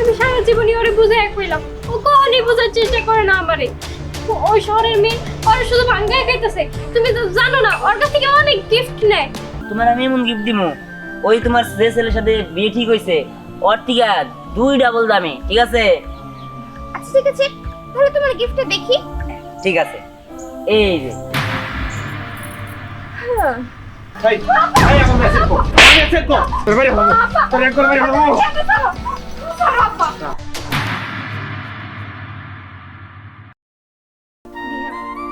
আমি সারা জীবনই ওরে বুঝে এক হইলাম। ও কখনই বোঝার চেষ্টা করে না আমারে। ওই শহরের মেয়ে ওর শুধু ভাঙ্গায় খাইতেছে। তুমি তো জানো না ওর কাছ থেকে অনেক গিফট নেয়। তোমার আমি এমন গিফট দিমু? ওই তোমার যে ছেলের সাথে বিয়ে ঠিক হয়েছে ওর থেকে দুই ডাবল দামে ঠিক আছে? আচ্ছা ঠিক আছে। তাহলে তোমার গিফটটা দেখি। ঠিক আছে। এই যে। হ্যাঁ। এই, এই আমার মেসেজ কর। মেসেজ কর। তোর বাড়ি ভালো। তোর একবার বাড়ি ভালো। দিহা,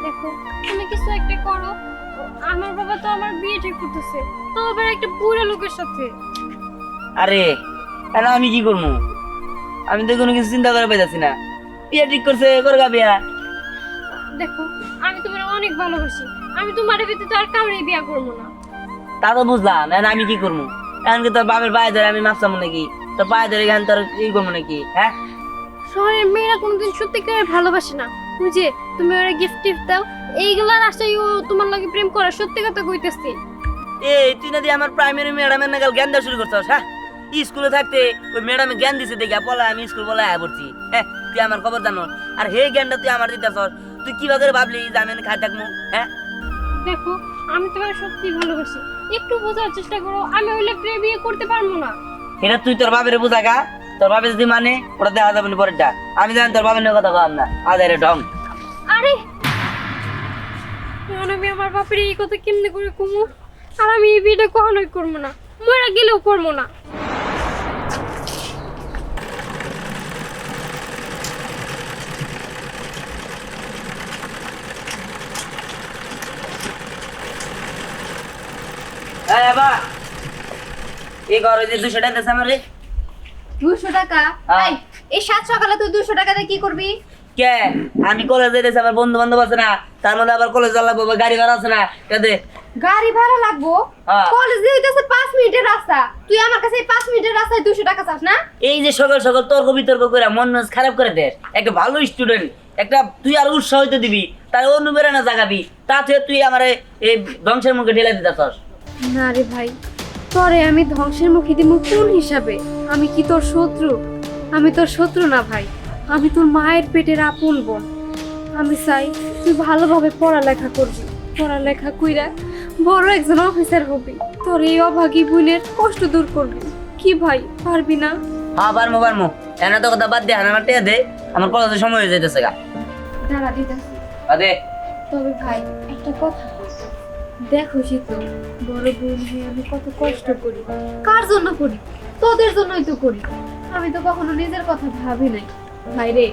দেখো তুমি কিছু একটা করো। আমার বাবা তো আমার বিয়ে ঠিক করতেছে। তো আবার একটা বুড়ো লোকের সাথে। আরে এখন আমি কি করব? আমি তো কোনো কিছু চিন্তা করে পাইতেছি না। বিয়ে ঠিক করছে করগা বিয়া? দেখো আমি তোমার অনেক ভালোবাসি। আমি তোমার ভিতরে আর কাউরে বিয়ে করব না। তা তো বুঝলাম এখন আমি কি করব? এখন কি তোর বাপের পায়ে ধরে আমি মাপসাম নাকি? তোর পায়ে ধরে এখন তোর কি করব নাকি হ্যাঁ? শহরের মেয়েরা কোনোদিন সত্যিকারে ভালোবাসে না। বুঝে তুমি ওরা গিফট টিফট দাও এইগুলার আশায় ও তোমার লাগে প্রেম করা সত্যি কথা কইতেছি। এই তুই না দিয়ে আমার প্রাইমারি ম্যাডামের নাগাল জ্ঞান দেওয়া শুরু করছস হ্যাঁ? স্কুলে থাকতে ওই ম্যাডামে জ্ঞান দিছে দেখে পলা আমি স্কুল বলে আয়া পড়ছি হ্যাঁ? তুই আমার খবর জানো। আর হে জ্ঞানটা তুই আমার দিতেছস তুই কীভাবে ভাবলি যে আমি খাই থাকব হ্যাঁ? দেখো আমি তোমার সত্যি ভালোবাসি। একটু বোঝার চেষ্টা করো আমি ওই লোককে বিয়ে করতে পারব না। এটা তুই তোর বাপের বুঝাগা তোর বাপের যদি মানে ওটা দেখা যাবে না পরেরটা। আমি জানি তোর বাপের কথা কম না। আদের ঢং। আরে! এখন আমি আমার বাপের এই কথা কেমনে করে কমু? আর আমি এই বিয়েটা কখনোই করব না। মরা গেলেও করব না। এই বাবা এই ঘর যে দুশো টাকা আমার দুশো টাকা? হ্যাঁ। এই, সাত সকালে তুই দুশো টাকা দিয়ে কি করবি? কে? আমি কলেজে আমার বন্ধু বান্ধব আছে না তার মধ্যে আবার কলেজ লাগবো বা গাড়ি ভাড়া আছে না কাদে গাড়ি ভাড়া লাগবো? হ্যাঁ। কলেজ দিয়ে হইতেছে পাঁচ মিনিটের রাস্তা। তুই আমার কাছে এই পাঁচ মিনিটের রাস্তায় দুশো টাকা চাস না? এই যে সকাল সকাল তর্ক বিতর্ক করে মন খারাপ করে দে। একটা ভালো স্টুডেন্ট একটা তুই আর উৎসাহিত দিবি তার অনুপ্রেরণা জাগাবি তাতে তুই আমার এই ধ্বংসের মুখে ঢেলে দিতেছস না রে ভাই। তোরে আমি ধ্বংসের মুখে দিব কোন হিসাবে? আমি কি তোর শত্রু? আমি তোর শত্রু না ভাই। আমি তোর মায়ের পেটের আপন বোন। আমি চাই তুই ভালোভাবে পড়ালেখা করবি। পড়ালেখা কইরা বড় একজন অফিসার হবি। তোর এই অভাগী বোনের কষ্ট দূর করবি। কি ভাই? পারবি না? হ্যাঁ পারমো পারমো এনে তো কথা বাদ দে আমার টেয়া দে। আমার কলেজে সময় হয়ে যাইতেছে গা। দাঁড়া দিতেছি। বাদে। তবে ভাই একটা কথা। দেখো তো বড় বোন হয়ে আমি কত কষ্ট করি। কার জন্য করি? তোদের জন্যই তো করি। আমি তো কখনো নিজের কথা ভাবি নাই। ভাই রে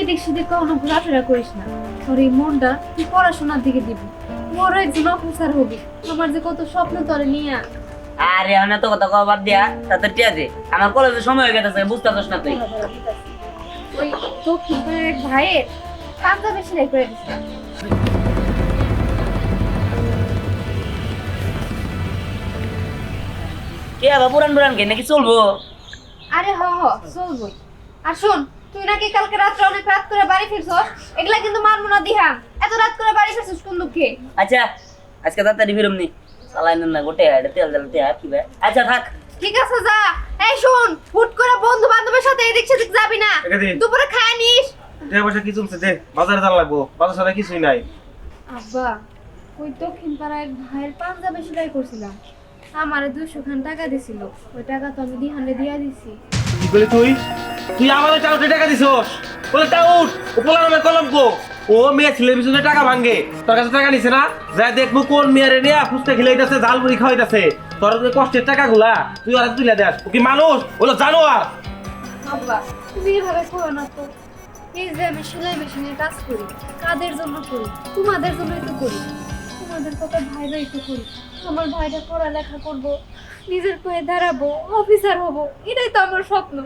এদিক সেদিক কখনো ঘোরাফেরা করিস না। তোর এই মনটা তুই পড়াশোনার দিকে দিবি। বড় একজন অফিসার হবি। আমার যে কত স্বপ্ন তোরে নিয়ে আরে এনে তো কথা কওয়া বাদ দিয়া তাতে টিয়া দে আমার কলেজে সময় হয়ে গেছে বুঝতে পারছ না তুই। ওই পাড়ার এক ভাইয়ের পাঞ্জাবে সেলাই করে কে আবার পুরান পুরান কে? নাকি চলবো? আরে হ হ চলবই আর শোন তুই নাকি কালকে রাত্রে অনেক রাত করে বাড়ি ফিরছস? এগুলা কিন্তু মানবো না দিহাম এত রাত করে বাড়ি ফিরছস কোন দুঃখে? আচ্ছা আজকে তাড়াতাড়ি ফিরম নি। গোটে এটা তেল জ্বালাতে আর কি ভাই আচ্ছা থাক। ঠিক আছে যা। এই শোন হুট করে বন্ধু বান্ধবের সাথে এদিক সেদিক যাবি না। দুপুরে খায় নিস। টাকা পয়সা কি চলছে দে বাজারে যাওয়া লাগবো। বাজার ছাড়া কিছুই নাই। আব্বা ওই দক্ষিণ পাড়ায় ভাইয়ের পাঞ্জাবে সেলাই করছিলাম। আমারে দুশো খান টাকা দিছিল। ওই টাকা তো আমি দিহানে দিয়া দিছি। কি করলি তুই? তুই আমাদের টাউটে টাকা দিছস? বলে টাউট ও পোলা নামে কলঙ্ক ও মেয়ে ছেলের পিছনে টাকা ভাঙে। তোর কাছে টাকা নিছে না? যা দেখব কোন মেয়েরে নিয়ে ফুচকা খিলাইতেছে ঝাল মুড়ি খাওয়াইতেছে। তোর যে কষ্টের টাকাগুলা তুই আর তুলে দেস ও কি মানুষ? ওগুলো জানো আর তুমি এভাবে করো না তো। এই যে আমি সেলাই মেশিনের কাজ করি কাদের জন্য করি? তোমাদের জন্যই তো করি। তোমাদের কথা ভাই ভাই তো করি। আমার ভাইটা পড়ালেখা করব নিজের পায়ে দাঁড়াবো অফিসার হব এটাই তো আমার স্বপ্ন।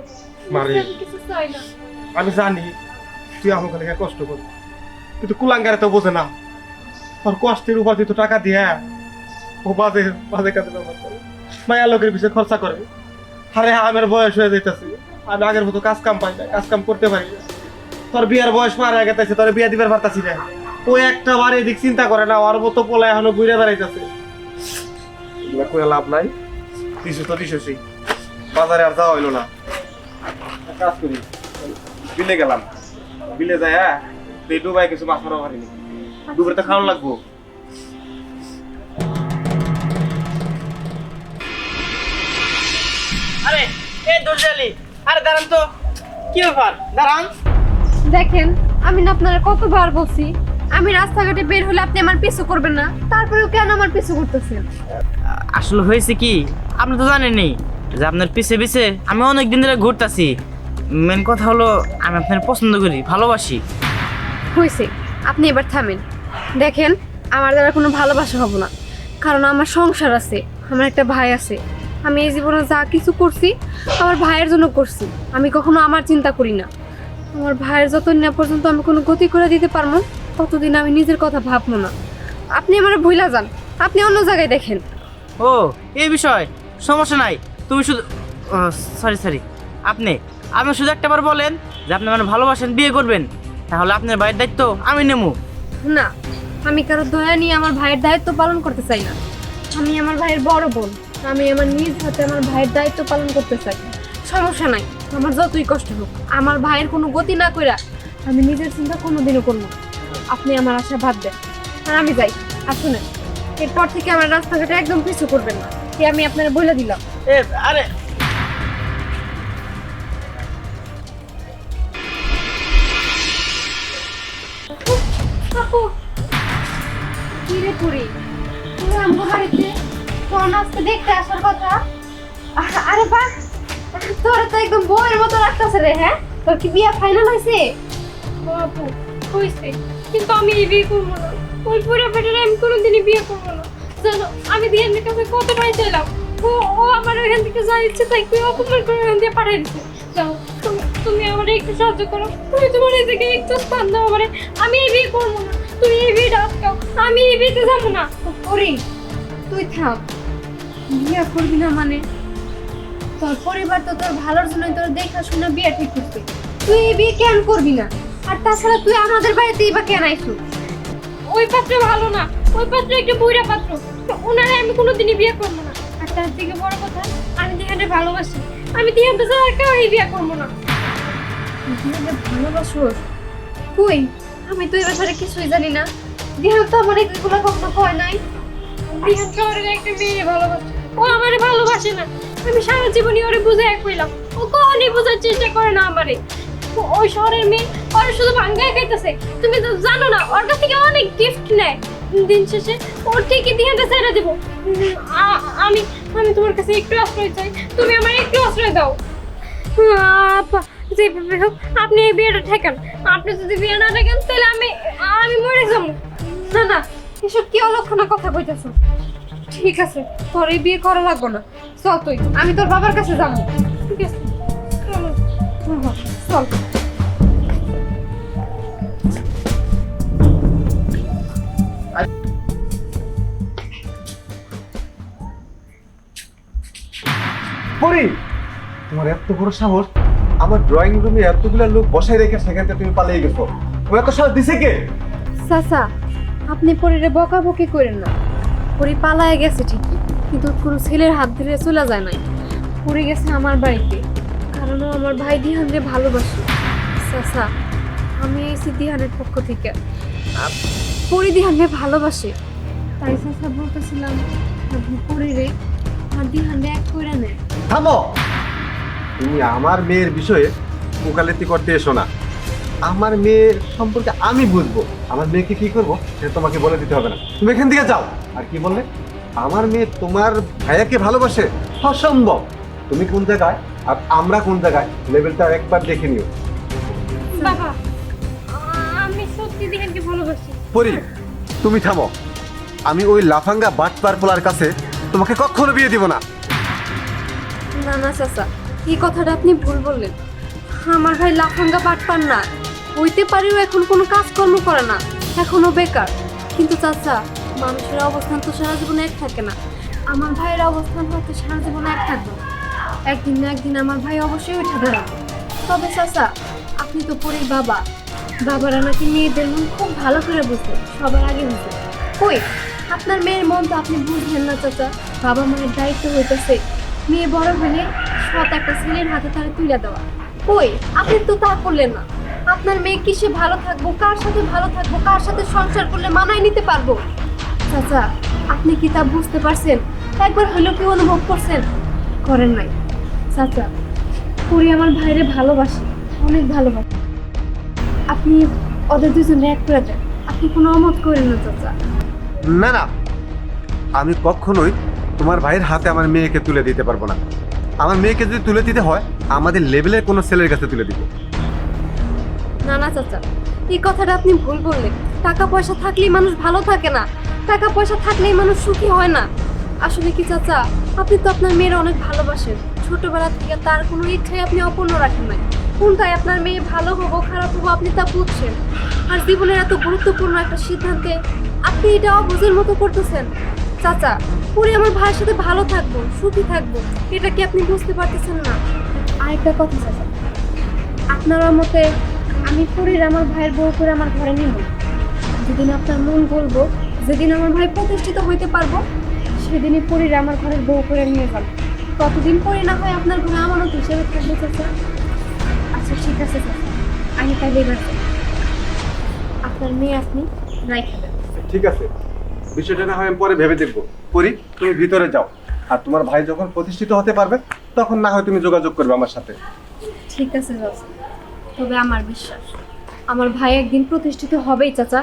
মারে। আমি কিছু চাই না। আমি জানি তুই আমাকে লেগে কষ্ট কর কিন্তু কুলাঙ্গারে তো বোঝে না। ওর কষ্টের উপাধি তো টাকা দিয়ে ও বাজে বাজে কাজে ব্যবহার করে। মায়া লোকের পিছিয়ে খরচা করে। আরে আমার বয়স হয়ে যাইতেছে। আমি আগের মতো কাজ কাম পাই না কাজ কাম করতে পারি না। তোর বিয়ার বয়স পার হয়ে গেছে তোর বিয়া দিবার পারতাছি না। ও একটা বার এদিক চিন্তা করে না ওর মতো পোলা এখনও ঘুরে বেড়াইতেছে। এগুলা করে লাভ নাই। দিশু তো দিশু বাজারে আর যাওয়া হইল না। কাজ করি বিলে গেলাম। বিলে যায় হ্যাঁ তুই ডুবাই কিছু মাছ মারা পারিনি। দুপুরে তো খাওয়ান লাগবো। আরে এই দরজালি আরে দাঁড়ান তো। কি ব্যাপার? দাঁড়ান। দেখেন আমি না আপনারা কতবার বলছি আমি রাস্তাঘাটে বের হলে আপনি আমার পিছু করবেন না। তারপরেও কেন আমার পিছু করতেছেন? আসলে হয়েছে কি আপনি তো জানেনই যে আপনার পিছে পিছে আমি অনেক দিন ধরে ঘুরতাছি। মেন কথা হলো আমি আপনার পছন্দ করি ভালোবাসি। হয়েছে আপনি এবার থামেন। দেখেন আমার দ্বারা কোনো ভালোবাসা হব না। কারণ আমার সংসার আছে আমার একটা ভাই আছে। আমি এই জীবনে যা কিছু করছি আমার ভাইয়ের জন্য করছি। আমি কখনো আমার চিন্তা করি না। আমার ভাইয়ের যতদিন না পর্যন্ত আমি কোনো গতি করে দিতে পারব ততদিন আমি নিজের কথা ভাববো না। আপনি আমার ভুলা যান। আপনি অন্য জায়গায় দেখেন। ও এই বিষয় সমস্যা নাই। তুমি শুধু সরি সরি আপনি আপনি শুধু একটাবার বলেন যে আপনি মানে ভালোবাসেন বিয়ে করবেন। তাহলে আপনার ভাইয়ের দায়িত্ব আমি নেব না আমি কারও দয়া নিয়ে আমার ভাইয়ের দায়িত্ব পালন করতে চাই না। আমি আমার ভাইয়ের বড় বোন। আমি আমার নিজ হাতে আমার ভাইয়ের দায়িত্ব পালন করতে চাই। সমস্যা নাই আমার যতই কষ্ট হোক আমার ভাইয়ের কোনো গতি না কইরা আমি নিজের চিন্তা কোনোদিনও করব না। আপনি আমার আশা বাদ দেন। আর আমি যাই। আর শুনেন এরপর থেকে আমার রাস্তাঘাটে একদম পিছু করবেন না। এ আমি আপনারা বলে দিলাম। এ আরে! পুরি? বাড়িতে দেখতে আসার কথা? আরে বাহ! তোর তো একদম বউয়ের মতো লাগতেছে রে হ্যাঁ? তোর কি বিয়া ফাইনাল হয়েছে আপু হয়েছে কিন্তু আমি এই বিয়ে করব না। ওই পুরো পেটের আমি কোনোদিনই বিয়ে করব না। জানো, আমি দিয়ানের কাছে কতটাই চাইলাম। ও ও আমার ওইখান থেকে যা ইচ্ছে তাই তুই অপমান করে ওখান দিয়ে পাঠিয়ে দিচ্ছে যাও তুমি আমার একটু সাহায্য করো। তুমি তোমার এই থেকে একটু স্থান দাও আমারে। আমি এই বিয়ে করব না। তুমি এই বিয়েটা আটকাও। আমি এই বিয়েতে যাব না। পুরি তুই থাম। বিয়ে করবি না মানে? তোর পরিবার তো তোর ভালোর জন্য তোর দেখাশোনা বিয়ে ঠিক করছে। তুই এই বিয়ে কেন করবি না? আর তাছাড়া তুই আমাদের বাড়িতেই বা কেন আইসু? ওই পাত্র ভালো না ওই পাত্র একটা বইরা পাত্র। ওনারে আমি কোনোদিনই বিয়ে করব না। আর তার থেকে বড় কথা আমি দিহানকে ভালোবাসি আমি দিহানকে ছাড়া আর কাউকে বিয়ে করব না। দিহানকে ভালোবাসোস কই? আমি তো এ ব্যাপারে কিছুই জানি না। দিহান তো আমার এগুলো কখনো কয় নাই। দিহান শহরের একটা মেয়ে ভালোবাসে ও আমারে ভালোবাসে না। আমি সারা জীবনই ওরে বুঝে এক হইলাম ও কখনই বোঝার চেষ্টা করে না আমারে। ওই শহরের মেয়ে ওর শুধু ভাঙ্গায় খাইতেছে। তুমি তো জানো না ওর কাছ থেকে অনেক গিফট নেয়। দিন শেষে ওর ঠিকই দিহানটা ছেড়ে দেবো। উম, আ- আমি আমি তোমার কাছে একটু আশ্রয় চাই। তুমি আমার একটু আশ্রয় দাও। আপা যেভাবে হোক আপনি এই বিয়েটা ঠেকান। আপনি যদি বিয়ে না ঠেকান তাহলে আমি আমি মরে যাব। না না এসব কি অলক্ষণা কথা কইতেছ? ঠিক আছে তোর এই বিয়ে করা লাগবো না। চল তুই আমি তোর বাবার কাছে যাব। ঠিক আছে? চলো। চল। পরি তোমার এত বড় সাহস আমার ড্রয়িং রুমে এতগুলো লোক বসাই রেখে সেখান তুমি পালিয়ে গেছো। তোমার এত সাহস দিছে কে? চাচা আপনি পরিরে বকাবকি করেন না। পরি পালায় গেছে ঠিকই কিন্তু কোনো ছেলের হাত ধরে চলে যায় নাই। পরি গেছে আমার বাড়িতে। কারণ আমার ভাই দিহানকে ভালোবাসে। চাচা, আমি এসেছি দিহানের পক্ষ থেকে পরি দিহানকে ভালোবাসে। তাই চাচা বলতেছিলাম, আপনি পরিরে আর দিহানকে এক করে নেন। থামো। তুমি আমার মেয়ের বিষয়ে ওকালতি করতে এসো না। আমার মেয়ের সম্পর্কে আমি বুঝব। আমার মেয়েকে কি করব সেটা তোমাকে বলে দিতে হবে না। তুমি এখান থেকে যাও। আর কি বললে? আমার মেয়ে তোমার ভাইয়াকে ভালোবাসে? অসম্ভব। তুমি কোন জায়গায়? আর আমরা কোন জায়গায়? লেভেলটা একবার দেখে নিও। বাবা আমি সত্যি দিহানকে ভালোবাসি। পরি তুমি থামো। আমি ওই লাফাঙ্গা বাটপার পোলার কাছে তোমাকে কখনো বিয়ে দিব না। না না চাচা এই কথাটা আপনি ভুল বললেন। আমার ভাই লাফাঙ্গা পাটপান না। হইতে পারেও এখন কোনো কাজকর্ম করে না। এখনও বেকার। কিন্তু চাচা মানুষের অবস্থান তো সারা জীবনে এক থাকে না। আমার ভাইয়ের অবস্থান হয়তো সারা জীবনে এক থাকবে। একদিন না একদিন আমার ভাই অবশ্যই উঠে দাঁড়াবে তবে চাচা, আপনি তো পরির বাবা। বাবারা নাকি মেয়েদের মন খুব ভালো করে বুঝতে সবার আগে বুঝতে কই, আপনার মেয়ের মন তো আপনি বুঝলেন না চাচা। বাবা মায়ের দায়িত্ব হইতেছে মেয়ে বড় হলে সৎ একটা ছেলের হাতে তারা তুলে দেওয়া। কই, আপনি তো তা করলেন না। আপনার মেয়ে কিসে ভালো থাকব, কার সাথে ভালো থাকব, কার সাথে সংসার করলে মানায় নিতে পারব? চাচা, আপনি কি তা বুঝতে পারছেন? একবার হলেও কি অনুভব করছেন? করেন নাই। চাচা পুরি আমার ভাইরে ভালোবাসে অনেক ভালোবাসে। আপনি ওদের দুজনে এক করে দেন আপনি কোনো অমত করেন না চাচা। না না আমি কখনোই তোমার ভাইয়ের হাতে আমার মেয়েকে তুলে দিতে পারব না। আমার মেয়েকে যদি তুলে দিতে হয় আমাদের লেভেলের কোনো ছেলের কাছে তুলে দিব। না না চাচা এই কথাটা আপনি ভুল বললেন। টাকা পয়সা থাকলেই মানুষ ভালো থাকে না। টাকা পয়সা থাকলেই মানুষ সুখী হয় না। আসলে কি চাচা আপনি তো আপনার মেয়ের অনেক ভালোবাসেন। ছোটবেলা থেকে তার কোনো ইচ্ছাই আপনি অপূর্ণ রাখেন নাই। কোনটাই আপনার মেয়ে ভালো হব খারাপ হব আপনি তা বুঝছেন। আর জীবনের এত গুরুত্বপূর্ণ একটা সিদ্ধান্তে আপনি এটা অবুঝের মতো করতেছেন। চাচা, পুরি আমার ভাইয়ের সাথে ভালো থাকব, সুখী থাকব, এটা কি আপনি বুঝতে পারতেছেন না? আরেকটা কথা চাচা, আপনার মতে আমি পুরীর আমার ভাইয়ের বউ করে আমার ঘরে নিব? যেদিন আপনার মন বলব যেদিন আমার ভাই প্রতিষ্ঠিত হইতে পারব, সেদিনই পুরীর আমার ঘরের বউ করে নিয়ে যাব। কতদিন পরে না হয় আপনার ঘরে আমারও তো হিসেবে থাকবে চাচা আচ্ছা ঠিক আছে চাচা আমি তাই এবার। আপনার মেয়ে আপনি রাইখে দেন ঠিক আছে। বিষয়টা না হয় আমি পরে ভেবে দেখব। করি তুমি ভিতরে যাও। আর তোমার ভাই যখন প্রতিষ্ঠিত হতে পারবে তখন না হয় তুমি যোগাযোগ করবে আমার সাথে। ঠিক আছে চাচা তবে আমার বিশ্বাস আমার ভাই একদিন প্রতিষ্ঠিত হবেই চাচা।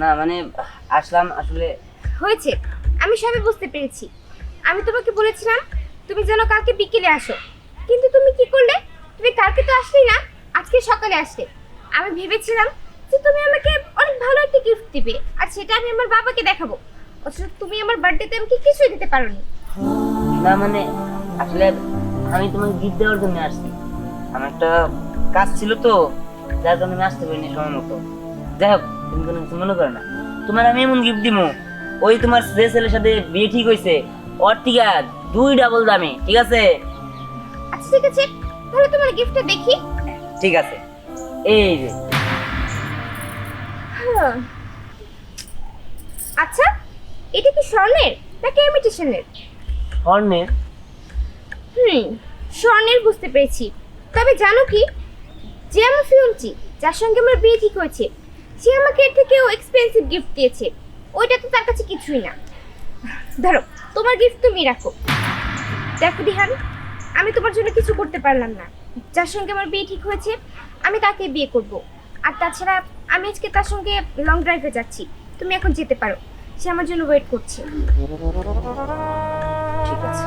না মানে আসলাম আসলে হয়েছে। আমি সবই বুঝতে পেরেছি। আমি তোমাকে বলেছিলাম তুমি যেন কালকে বিকেলে আসো। কিন্তু তুমি কি করলে? তুমি কালকে তো আসলেই না আজকে সকালে আসলে। আমি ভেবেছিলাম যে তুমি আমাকে অনেক ভালো একটা গিফট দিবে আর সেটা আমি আমার বাবাকে দেখাবো। অথচ তুমি আমার বার্থডেতে আমাকে কিছুই দিতে পারোনি। না মানে আসলে আমি তোমাকে গিফট দেওয়ার জন্য আসছি। আমার একটা কাজ ছিল তো যার কারণে আমি আসতে পারিনি সময় মতো। যাই হোক তুমি কোনো কিছু মনে করো না। তোমার আমি এমন গিফট ওই তোমার যে ছেলের সাথে বিয়ে ঠিক হয়েছে ওর টিকা দুই ডাবল দামে ঠিক আছে? আচ্ছা ঠিক আছে। তাহলে তোমার গিফটটা দেখি। ঠিক আছে। এই যে। হ্যাঁ। আচ্ছা এটা কি স্বর্ণের নাকি ইমিটেশনের স্বর্ণের। হুম স্বর্ণের বুঝতে পেরেছি। তবে জানো কি? যে আমার ফিউন্সি যার সঙ্গে আমার বিয়ে ঠিক হয়েছে সে আমাকে এর থেকেও এক্সপেন্সিভ গিফট দিয়েছে, ওইটা তো তার কাছে কিছুই না। ধরো, তোমার গিফট তুমি রাখো। দেখো দিহান, আমি তোমার জন্য কিছু করতে পারলাম না। যার সঙ্গে আমার বিয়ে ঠিক হয়েছে, আমি তাকে বিয়ে করব। আর তাছাড়া, আমি আজকে তার সঙ্গে লং ড্রাইভে যাচ্ছি। তুমি এখন যেতে পারো। সে আমার জন্য ওয়েট করছে। ঠিক আছে।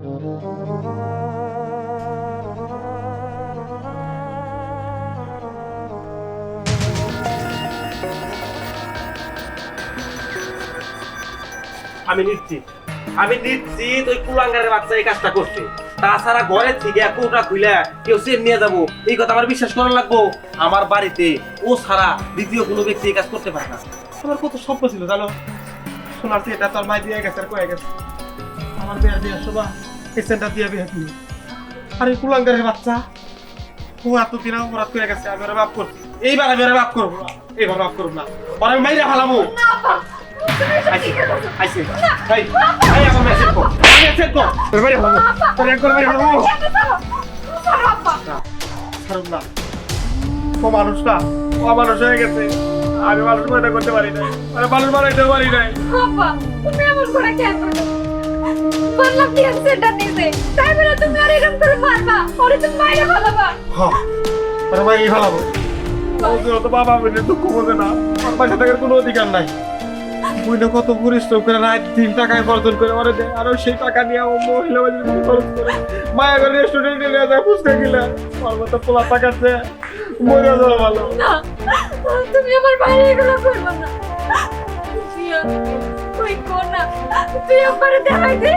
আমি নিশ্চিত। আমি নিশ্চিত ওই কুলাঙ্গারের বাচ্চা এই কাজটা করছে। তাছাড়া ঘরের থেকে কোটা খুলে কেউ চেন নিয়ে যাব। এই কথা আমার বিশ্বাস করা লাগবো। আমার বাড়িতে ও ছাড়া দ্বিতীয় কোনো ব্যক্তি এই কাজ করতে পারে না। আমার কত স্বপ্ন ছিল জানো? শোনার এটা তোর মাই দিয়ে গেছে আর কয়ে গেছে। আমার বিয়ে দিয়ে শোভা। সেন্টার দিয়ে বিয়ে দিল আর এই কুলাঙ্গারের বাচ্চা। ও এতদিন অপরাধ করে গেছে, আমি মাফ করছি। এইবার আমি ওরা মাফ করব এইবার মাফ করব না। ওরা আমি মাইরা ফেলাবো ভাই ভাই আমার মেসেজ আমি মানুষ হয়ে গেছে। আমি মানুষ মনে করতে পারি না আমি মানুষ বানাইতে পারি নাই। বললাম কি সেটা নিতে? তাই বলে তুমি আর এরকম করে মারবা? ওরে তুমি মাইরে ফেলাবা। হ্যাঁ ফেলাবো। তো বাবা বলে দুঃখ বোঝে না আমার থাকার কোনো অধিকার নাই। বুঝলে কত পরিশ্রম করে রাত দিন টাকা উপার্জন করে ওরে দেয় আর সেই টাকা নিয়ে ও মহিলা বাজারে খরচ করে মায়া করে রেস্টুরেন্টে নিয়ে যায় ফুচকা গিলা আমার মতো পোলা টাকাচ্ছে মরে যাওয়া ভালো। না তুমি আমার বাইরে এগুলো করবে না। জিয়া, তুই কর না তুই আমারে দেখাই দে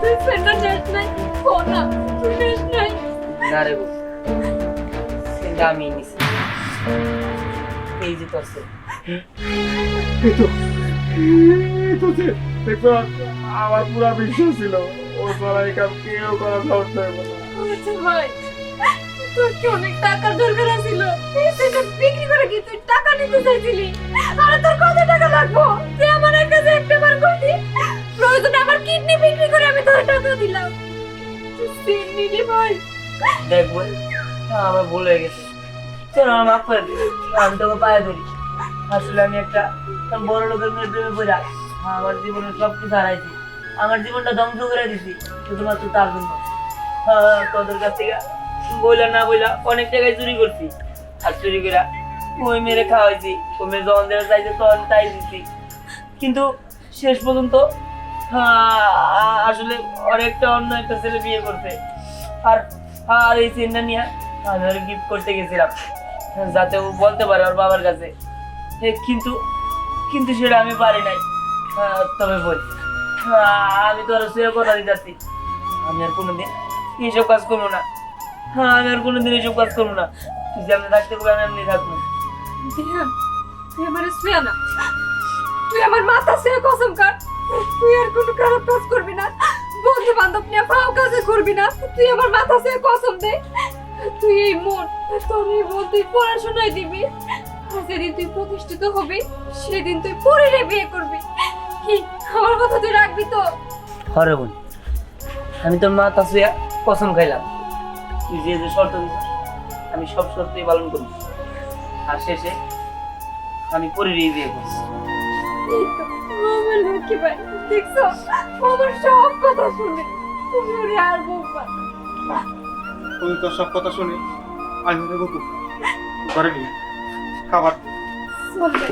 তুই সেন্টার নেস নাই কর না তুই নেস নাই। না রে বউ। সেটা আমি নিছি। এই যে তোর তো যে আমার পুরা বিশ্বাস ছিল ও ছাড়া এই কাজ কেউ করা সাহস পাইব না। আচ্ছা ভাই। ভুল হয়ে গেছে। মাফ করে আমি তোকে পায়ে ধরি। আসলে আমি একটা বড় লোকের মেয়ের প্রেমে আমার জীবনে সব কিছু হারাইছি। আমার জীবনটা ধ্বংস করে দিছি শুধুমাত্র তার জন্য। তোদের কাছ থেকে বইলা না বইলা অনেক জায়গায় চুরি করছি। আর চুরি করে ওই মেরে খাওয়াইছি ওই মেয়ে যখন যেটা চাইছে তখন তাই দিছি। কিন্তু শেষ পর্যন্ত আহ, আসলে অনেকটা অন্য একটা ছেলে বিয়ে করতে আর আর এই চেনটা নিয়ে আমি গিফট করতে গেছিলাম যাতে ও বলতে পারে ওর বাবার কাছে। কিন্তু কিন্তু সেটা আমি পারি নাই। আহ, তবে বল। আহ, আমি তো আর শুয়ে কথা দিতেছি। আমি আর কোনোদিন এইসব কাজ করব না। হ্যাঁ আমি আর কোনোদিন এইসব কাজ করব না। তুই যেমনি থাকতে পারবি আমি এমনি থাকব। দিহান তুই আমার শুয়া না। তুই আমার মাথা শুয়ে কসম কাট তুই আর কোনো খারাপ কাজ করবি না। বন্ধু বান্ধব নিয়ে পাও কাজে করবি না। তুই আমার মাথা শুয়ে কসম দে। তুই এই মন তোর এই মন তুই পড়াশোনায় দিবি। যেদিন তুই প্রতিষ্ঠিত হবি সেদিন তুই পরিরে বিয়ে করবি। কি? আমার কথা তুই রাখবি তো? হরে বোন আমি তোর মা তাসুয়া কসম খাইলাম। তুই যে যে শর্ত দিস আমি সব শর্তই পালন করি আর শেষে আমি পরিরেই বিয়ে করছি এই তো, দেখছ? আমার সব কথা শুনে। তুমি ওরে আর বলবা তুমি তোর সব কথা শুনে আমি বকু করে খাবার চলবে